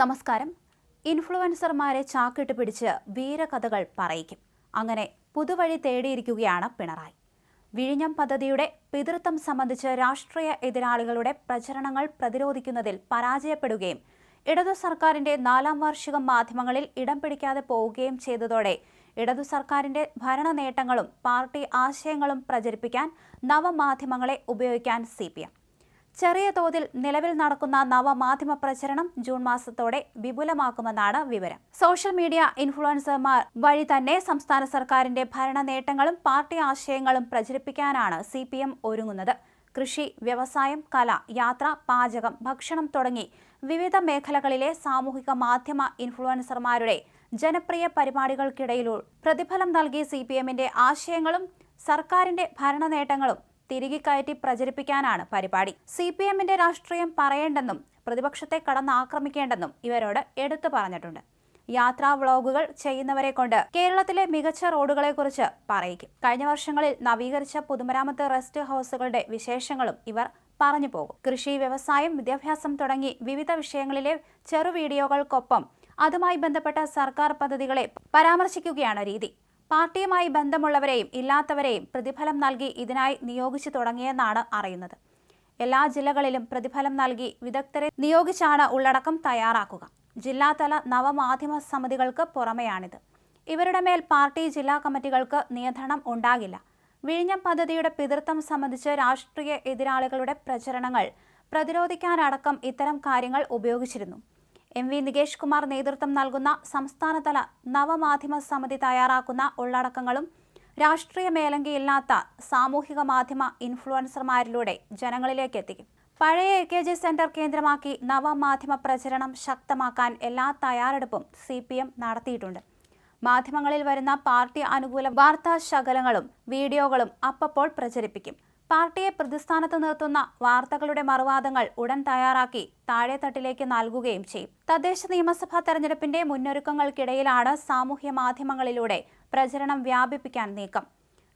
നമസ്കാരം. ഇൻഫ്ലുവൻസർമാരെ ചാക്കിട്ട് പിടിച്ച് വീരകഥകൾ പറയിക്കും. അങ്ങനെ പുതുവഴി തേടിയിരിക്കുകയാണ് പിണറായി. വിഴിഞ്ഞം പദ്ധതിയുടെ പിതൃത്വം സംബന്ധിച്ച് രാഷ്ട്രീയ എതിരാളികളുടെ പ്രചരണങ്ങൾ പ്രതിരോധിക്കുന്നതിൽ പരാജയപ്പെടുകയും ഇടതു സർക്കാരിന്റെ നാലാം വാർഷികം മാധ്യമങ്ങളിൽ ഇടം പിടിക്കാതെ പോവുകയും ചെയ്തതോടെ ഇടതു സർക്കാരിന്റെ ഭരണ നേട്ടങ്ങളും പാർട്ടി ആശയങ്ങളും പ്രചരിപ്പിക്കാൻ നവമാധ്യമങ്ങളെ ഉപയോഗിക്കാൻ സി പി എം. ചെറിയ തോതിൽ നിലവിൽ നടക്കുന്ന നവമാധ്യമ പ്രചരണം ജൂൺ മാസത്തോടെ വിപുലമാക്കുമെന്നാണ് വിവരം. സോഷ്യൽ മീഡിയ ഇൻഫ്ലുവൻസർമാർ വഴി തന്നെ സംസ്ഥാന സർക്കാരിന്റെ ഭരണ നേട്ടങ്ങളും പാർട്ടി ആശയങ്ങളും പ്രചരിപ്പിക്കാനാണ് സി ഒരുങ്ങുന്നത്. കൃഷി വ്യവസായം കല യാത്ര പാചകം ഭക്ഷണം തുടങ്ങി വിവിധ മേഖലകളിലെ സാമൂഹിക മാധ്യമ ഇൻഫ്ലുവൻസർമാരുടെ ജനപ്രിയ പരിപാടികൾക്കിടയിലൂടെ പ്രതിഫലം നൽകി സി പി എമ്മിന്റെ ആശയങ്ങളും സർക്കാരിന്റെ ഭരണ നേട്ടങ്ങളും തിരികെ കയറ്റി പ്രചരിപ്പിക്കാനാണ് പരിപാടി. സി പി എമ്മിന്റെ രാഷ്ട്രീയം പറയേണ്ടെന്നും പ്രതിപക്ഷത്തെ കടന്നാക്രമിക്കേണ്ടെന്നും ഇവരോട് എടുത്തു പറഞ്ഞിട്ടുണ്ട്. യാത്രാ വ്ളോഗുകൾ ചെയ്യുന്നവരെ കൊണ്ട് കേരളത്തിലെ മികച്ച റോഡുകളെക്കുറിച്ച് പറയിക്കും. കഴിഞ്ഞ വർഷങ്ങളിൽ നവീകരിച്ച പൊതുമരാമത്ത് റെസ്റ്റ് ഹൗസുകളുടെ വിശേഷങ്ങളും ഇവർ പറഞ്ഞു പോകും. കൃഷി വ്യവസായം വിദ്യാഭ്യാസം തുടങ്ങി വിവിധ വിഷയങ്ങളിലെ ചെറു വീഡിയോകൾക്കൊപ്പം അതുമായി ബന്ധപ്പെട്ട സർക്കാർ പദ്ധതികളെ പരാമർശിക്കുകയാണ് രീതി. പാർട്ടിയുമായി ബന്ധമുള്ളവരെയും ഇല്ലാത്തവരെയും പ്രതിഫലം നൽകി ഇതിനായി നിയോഗിച്ചു തുടങ്ങിയെന്നാണ് അറിയുന്നത്. എല്ലാ ജില്ലകളിലും പ്രതിഫലം നൽകി വിദഗ്ധരെ നിയോഗിച്ചാണ് ഉള്ളടക്കം തയ്യാറാക്കുക. ജില്ലാതല നവമാധ്യമ സമിതികൾക്ക് പുറമെയാണിത്. ഇവരുടെ മേൽ പാർട്ടി ജില്ലാ കമ്മിറ്റികൾക്ക് നിയന്ത്രണം ഉണ്ടാകില്ല. വിഴിഞ്ഞം പദ്ധതിയുടെ പിതൃത്വം സംബന്ധിച്ച് രാഷ്ട്രീയ എതിരാളികളുടെ പ്രചരണങ്ങൾ പ്രതിരോധിക്കാനടക്കം ഇത്തരം കാര്യങ്ങൾ ഉപയോഗിച്ചിരുന്നു. എം വി നികേഷ് കുമാർ നേതൃത്വം നൽകുന്ന സംസ്ഥാനതല നവമാധ്യമ സമിതി തയ്യാറാക്കുന്ന ഉള്ളടക്കങ്ങളും രാഷ്ട്രീയ മേലങ്കയില്ലാത്ത സാമൂഹിക മാധ്യമ ഇൻഫ്ലുവൻസർമാരിലൂടെ ജനങ്ങളിലേക്ക് എത്തിക്കും പഴയ എ കെ ജി സെന്റർ കേന്ദ്രമാക്കി നവമാധ്യമ പ്രചരണം ശക്തമാക്കാൻ എല്ലാ തയ്യാറെടുപ്പും സി പി എം നടത്തിയിട്ടുണ്ട്. മാധ്യമങ്ങളിൽ വരുന്ന പാർട്ടി അനുകൂല വാർത്താ ശകലങ്ങളും വീഡിയോകളും അപ്പപ്പോൾ പ്രചരിപ്പിക്കും. പാർട്ടിയെ പ്രതിസ്ഥാനത്ത് നിർത്തുന്ന വാർത്തകളുടെ മറുവാദങ്ങൾ ഉടൻ തയ്യാറാക്കി താഴെത്തട്ടിലേക്ക് നൽകുകയും ചെയ്യും. തദ്ദേശ നിയമസഭാ തെരഞ്ഞെടുപ്പിന്റെ മുന്നൊരുക്കങ്ങൾക്കിടയിലാണ് സാമൂഹ്യ മാധ്യമങ്ങളിലൂടെ പ്രചരണം വ്യാപിപ്പിക്കാൻ നീക്കം.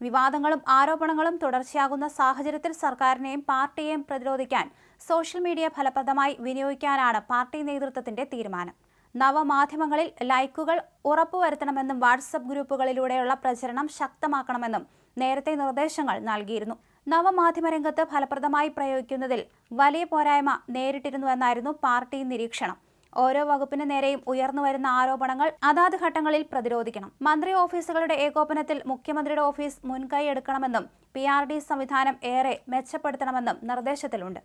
വിവാദങ്ങളും ആരോപണങ്ങളും തുടർച്ചയാകുന്ന സാഹചര്യത്തിൽ സർക്കാരിനെയും പാർട്ടിയെയും പ്രതിരോധിക്കാൻ സോഷ്യൽ മീഡിയ ഫലപ്രദമായി വിനിയോഗിക്കാനാണ് പാർട്ടി നേതൃത്വത്തിന്റെ തീരുമാനം. നവമാധ്യമങ്ങളിൽ ലൈക്കുകൾ ഉറപ്പുവരുത്തണമെന്നും വാട്സപ്പ് ഗ്രൂപ്പുകളിലൂടെയുള്ള പ്രചരണം ശക്തമാക്കണമെന്നും നേരത്തെ നിർദ്ദേശങ്ങൾ നൽകിയിരുന്നു. നവമാധ്യമ രംഗത്ത് ഫലപ്രദമായി പ്രയോഗിക്കുന്നതിൽ വലിയ പോരായ്മ നേരിട്ടിരുന്നുവെന്നായിരുന്നു പാർട്ടി നിരീക്ഷണം. ഓരോ വകുപ്പിന് നേരെയും ഉയർന്നുവരുന്ന ആരോപണങ്ങൾ അതാത് ഘട്ടങ്ങളിൽ പ്രതിരോധിക്കണം. മന്ത്രി ഓഫീസുകളുടെ ഏകോപനത്തിൽ മുഖ്യമന്ത്രിയുടെ ഓഫീസ് മുൻകൈ എടുക്കണമെന്നും പി സംവിധാനം ഏറെ മെച്ചപ്പെടുത്തണമെന്നും നിർദ്ദേശത്തിലുണ്ട്.